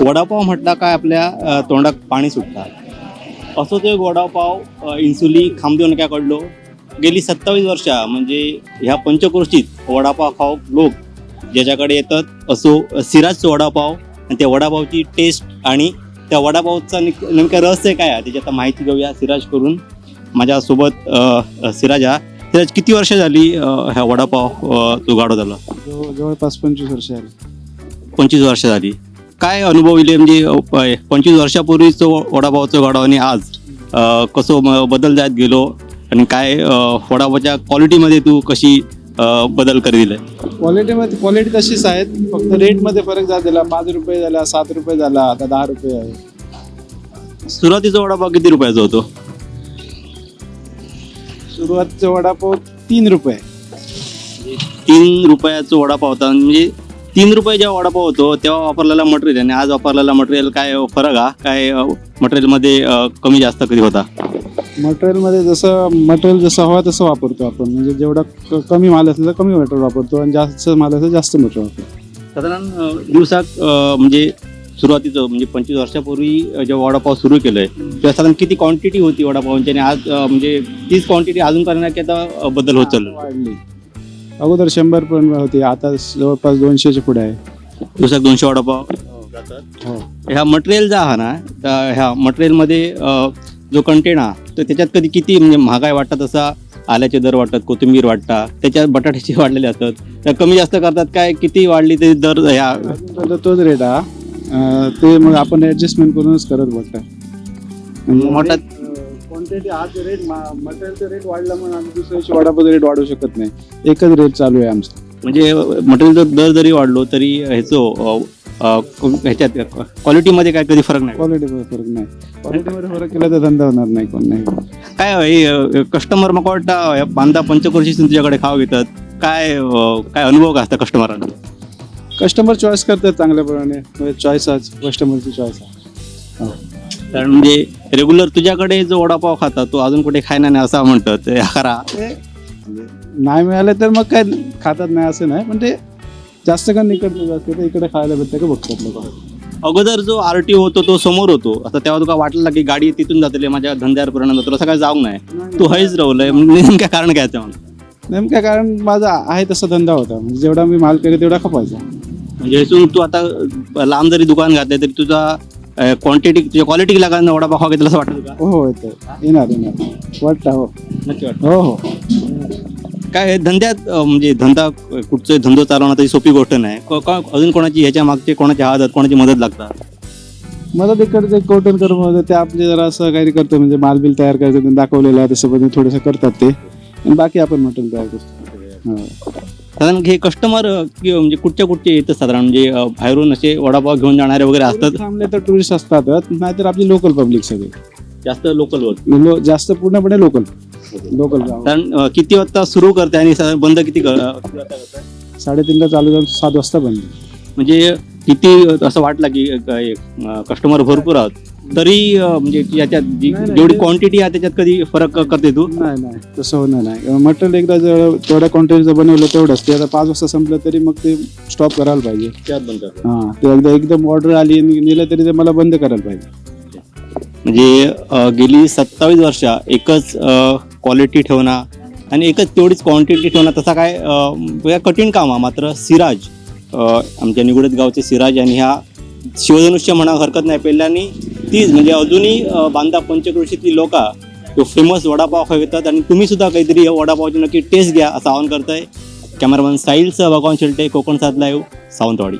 वडापाव म्हटला काय आपल्या तोंडात पाणी सुटतात असो तो वडापाव इन्सुली खामदेव नक्याकडलो गेली सत्तावीस वर्षा म्हणजे ह्या पंचक्रोशीत वडापाव खाऊ लोक ज्याच्याकडे येतात असो सिराजचं वडापाव आणि त्या वडापावची टेस्ट आणि त्या वडापावचा निक नेमकं रहस्य काय आहे त्याची आता माहिती घेऊया सिराज करून. माझ्यासोबत सिराज हा. सिराज किती वर्ष झाली ह्या वडापाव तो गाडो झाला जवळ जवळपास पंचवीस वर्ष आली पंचवीस वर्ष झाली. काय अनुभव इले? म्हणजे पंचवीस वर्षापूर्वीचं वडापावचं गाडो आणि आज कसं म- बदल जात गेलो? आणि काय वडापावच्या क्वालिटीमध्ये तू कशी बदल करी दिलाय क्वालिटीमध्ये क्वालिटी तशीच आहेत. फक्त रेटमध्ये फरक झालेला पाच रुपये झाला सात रुपये झाला आता दहा रुपये आहे. सुरुवातीचा वडापाव किती रुपयाचा होतो? सुरुवातीचा वडापाव तीन रुपये. तीन रुपयाचा वडापाव होता. म्हणजे तीन रुपये जेव्हा वडापाव होतो तेव्हा वापरलेला मटेरियल आणि आज वापरलेला मटेरियल काय फरक हा? काय मटेरियलमध्ये कमी जास्त कधी होता? मटेरियलमध्ये जसं मटेरियल जसं हवा तसं वापरतो आपण. म्हणजे जेवढा क- कमी माल असेल तर कमी मटेरियल वापरतो आणि जास्त माल असेल तर जास्त मटेरियल वापरतो. साधारण अ, दिवसात अ, म्हणजे सुरुवातीचं म्हणजे पंचवीस वर्षापूर्वी अ, जेव्हा वडापाव सुरू केलंय तेव्हा साधारण किती क्वांटिटी होती वडापावची? आणि आज अ, म्हणजे तीच क्वांटिटी अजून करण्यात आता अ, बदल होत चाललो वाढली. अगोदर शंभर पण होती आता जवळपास दोनशेच्या पुढे आहे. दिवसात दोनशे वडापाव. हो. ह्या मटेरियल जो हा ना त्या ह्या मटेरियलमध्ये जो कंटेन हा तर त्याच्यात कधी किती म्हणजे महागाई वाटतात तसा आल्याचे दर वाटतात कोथिंबीर वाटतात त्याच्यात बटाट्याचे वाढलेले असतात त्या कमी जास्त करतात काय किती वाढली तरी दर ह्या? तोच रेट हा अं, ते मग आपण ऍडजस्टमेंट करूनच करत बघतात मोठा क्वांटिटी आज रेट मटेरियलचा रेट वाढला म्हणून आम्ही दुसऱ्या दिवशी रेट वाढवू शकत नाही. एकच रेट चालू आहे आमचा. म्हणजे मटेरियल दर जरी वाढलो तरी ह्याचं ह्याच्यात क्वालिटीमध्ये काय कधी फरक नाही. क्वालिटीमध्ये फरक नाही. क्वालिटीमध्ये फरक केला तर धंदा होणार नाही कोण नाही. काय कस्टमर मग वाटतं बांधा पंचक्रोशी तुझ्याकडे खाव घेतात. काय काय अनुभव का असता कस्टमरांना कस्टमर चॉईस करतात चांगल्याप्रमाणे. चॉईस आज कस्टमरची चॉईस आहे. कारण म्हणजे रेग्युलर तुझ्याकडे जो वडापाव खाता तो अजून कुठे खायना नाही असं म्हणतात ते खरा ते नाही मिळालं तर मग काय खातात नाही असं नाही. पण ते जास्त का निकडलं असते तर इकडे खायला भेटतं का बघतात लोक? अगोदर जो आर टी होतो तो समोर होतो. आता तेव्हा तुका वाटलं की गाडी तिथून जातली माझ्या धंद्यावर परिणाम असं काय जाऊ नाही तू हैच राहुलय नेमक्या कारण काय त्याचं नेमकं कारण माझा आहे तसा धंदा होता. म्हणजे जेवढा मी माल केला तेवढा खपायचा. म्हणजे इथून तू आता लांब जरी दुकान घातलं तरी तुझा क्वांटिटी तुझ्या क्वालिटी लागणार वडापाव खावा घेतला असं वाटतं का? हो हो येतं येणार येणार. वाटतं हो. नक्की वाटतं. हो हो. काय हे धंद्यात अं, म्हणजे धंदा कुठचं धंदो चालवणं तरी सोपी गोष्ट नाही. क- क- अजून कोणाची ह्याच्या मागचे कोणाची हातात कोणाची मदत लागतात? मला तिकडे कोटन करून होतं ते आपले जरा असं काही करतो म्हणजे माल बिल तयार करायचं ते दाखवलेलं आहे तसं पण थोडंसं करतात ते. आणि बाकी आपण मटेरियल तयार करतो. हो. साधारण हे कस्टमर म्हणजे कुठच्या कुठचे येतं साधारण? म्हणजे अं, बाहेरून असे वडापाव घेऊन जाणारे वगैरे असतात? थांबले तर टुरिस्ट असतात नाहीतर आपली लोकल पब्लिक सगळे. जास्त लोकल लो- जास्त पूर्णपणे लोकल लोकल अं, किती वाजता सुरू करते आणि साधारण बंद किती कर- अं, किती वाजता करताय? साडेतीनला चालू जाऊन सात वाजता बंद. म्हणजे किती असं वाटलं की कस्टमर भरपूर आहोत. तरी म्हणजे याच्यात जेवढी क्वांटिटी आहे त्याच्यात कधी फरक करते तू? नाही नाही तसं होणार नाही. मटेरियल एकदा जर तेवढ्या क्वांटिटीचं बनवलं तेवढंच. ते आता पाच वाजता संपलं तरी मग ते स्टॉप करायला पाहिजे. त्यात बंद करते. हां ते एकदा एकदम ऑर्डर आली आणि नेलं तरी ते मला बंद करायला पाहिजे. म्हणजे गेली सत्तावीस वर्ष एकच क्वालिटी ठेवणं आणि एकच तेवढीच क्वांटिटी ठेवणं तसा काय कठीण काम आहे. मात्र सिराज आमच्या निगुडत गावचे सिराज आणि ह्या शिवधनुष्य म्हणा हरकत नाही. पहिल्यांनी तीच म्हणजे अजूनही बांधा पंचक्रोशीतली लोक तो फेमस वडापाव खातात आणि तुम्ही सुद्धा काहीतरी वडापावची नक्की टेस्ट घ्या असं आवाहन आहे कॅमेरामॅन साहिल साईलचं भगवान शेलटे कोकण साधला लाईव्ह सावंतवाडी.